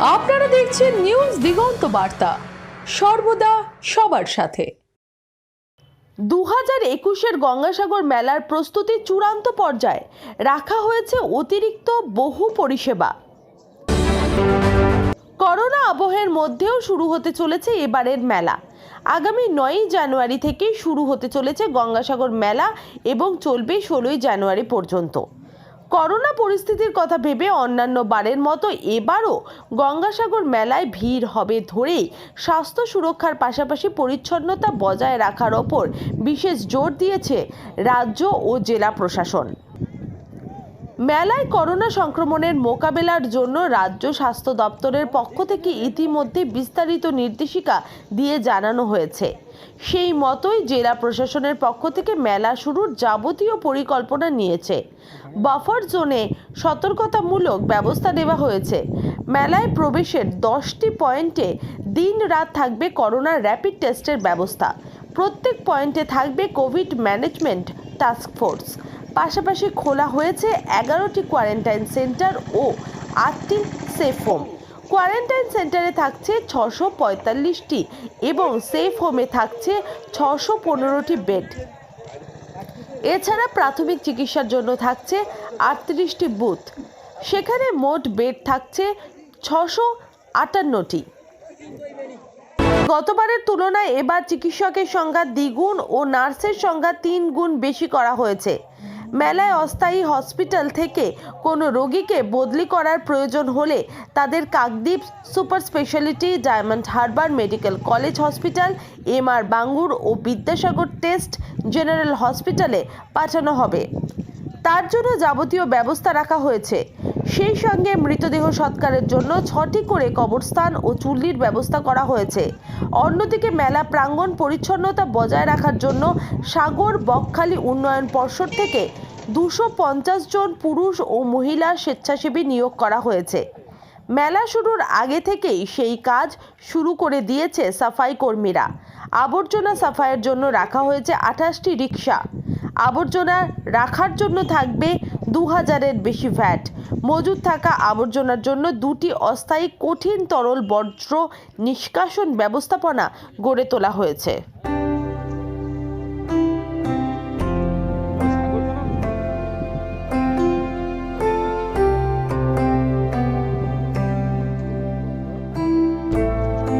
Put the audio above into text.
আপনারা দেখছেন নিউজ দিগন্ত বার্তা। সর্বদা সবার সাথে। দু হাজার একুশের গঙ্গাসাগর মেলার প্রস্তুতি চূড়ান্ত পর্যায়ে রাখা হয়েছে অতিরিক্ত বহু পরিষেবা। করোনা আবহের মধ্যেও শুরু হতে চলেছে এবারের মেলা। আগামী নয়ই জানুয়ারি থেকেই শুরু হতে চলেছে গঙ্গাসাগর মেলা এবং চলবে ষোলোই জানুয়ারি পর্যন্ত। করোনা পরিস্থিতির কথা ভেবে অন্যান্য বারের মতো এবারও গঙ্গাসাগর মেলায় ভিড় হবে ধরেই। স্বাস্থ্য সুরক্ষার পাশাপাশি পরিচ্ছন্নতা বজায় রাখার ওপর বিশেষ জোর দিয়েছে রাজ্য ও জেলা প্রশাসন। মেলায় করোনা সংক্রমণের মোকাবেলার জন্য রাজ্য স্বাস্থ্য দপ্তরের পক্ষ থেকে ইতিমধ্যে বিস্তারিত নির্দেশিকা দিয়ে জানানো হয়েছে। সেই মতোই জেলা প্রশাসনের পক্ষ থেকে মেলা শুরুর যাবতীয় পরিকল্পনা নিয়েছে। বাফার জোনে সতর্কতামূলক ব্যবস্থা নেওয়া হয়েছে। মেলায় প্রবেশের দশটি পয়েন্টে দিন রাত থাকবে করোনা র্যাপিড টেস্টের ব্যবস্থা। প্রত্যেক পয়েন্টে থাকবে কোভিড ম্যানেজমেন্ট টাস্ক ফোর্স। পাশাপাশি খোলা হয়েছে এগারোটি কোয়ারেন্টাইন সেন্টার ও আটটি সেফ হোম কোয়ারেন্টাইন সেন্টারে থাকছে ছশো পঁয়তাল্লিশটি এবং সেফ হোমে থাকছে ছশো পনেরোটি বেড এছাড়া প্রাথমিক চিকিৎসার জন্য থাকছে আটত্রিশটি বুথ সেখানে মোট বেড থাকছে ছশো আটান্নটি। গতবারের তুলনায় এবার চিকিৎসকের সংখ্যা দ্বিগুণ ও নার্সের সংখ্যা তিন গুণ বেশি করা হয়েছে। মেলায় অস্থায়ী হসপিটাল থেকে কোনো রোগীকে বদলি করার প্রয়োজন হলে তাদের Kakdwip super speciality Diamond Harbour medical college hospital M R Bangur ও বিদ্যাসাগর টেস্ট জেনারেল হসপিটালে পাঠানো হবে। তার জন্য যাবতীয় ব্যবস্থা রাখা হয়েছে। সেই সঙ্গে মৃতদেহ সৎকারের জন্য ছটি করে কবরস্থান ও চুল্লির ব্যবস্থা করা হয়েছে। অন্যদিকে মেলা প্রাঙ্গণ পরিচ্ছন্নতা বজায় রাখার জন্য সাগর বকখালি উন্নয়ন পর্ষদ থেকে দুশো পঞ্চাশ জন পুরুষ ও মহিলা স্বেচ্ছাসেবী নিয়োগ করা হয়েছে। মেলা শুরুর আগে থেকেই সেই কাজ শুরু করে দিয়েছে সাফাই কর্মীরা। আবর্জনা সাফাইয়ের জন্য রাখা হয়েছে আঠাশটি রিক্সা আবর্জনা রাখার জন্য থাকবে দু হাজারের বেশি ভ্যাট। মজুদ থাকা আবর্জনার জন্য দুটি অস্থায়ী কঠিন তরল বর্জ্য নিষ্কাশন ব্যবস্থাপনা গড়ে তোলা হয়েছে।